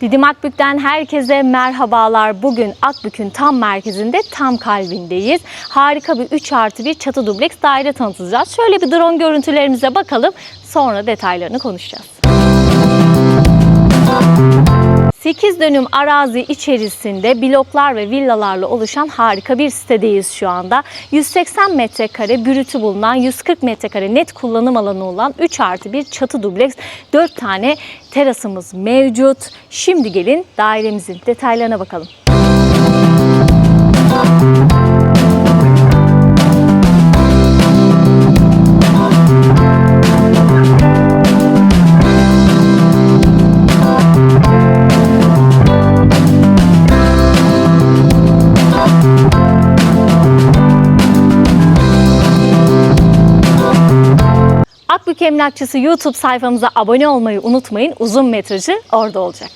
Didim Akbük'ten herkese merhabalar. Bugün Akbük'ün tam merkezinde, tam kalbindeyiz. Harika bir 3 artı 1 çatı dubleks daire tanıtacağız. Şöyle bir drone görüntülerimize bakalım. Sonra detaylarını konuşacağız. 8 dönüm arazi içerisinde bloklar ve villalarla oluşan harika bir sitedeyiz şu anda. 180 metrekare bürütü bulunan, 140 metrekare net kullanım alanı olan 3 artı 1 çatı dubleks, 4 tane terasımız mevcut. Şimdi gelin dairemizin detaylarına bakalım. Akbük Emlakçısı YouTube sayfamıza abone olmayı unutmayın. Uzun metrajı orada olacak.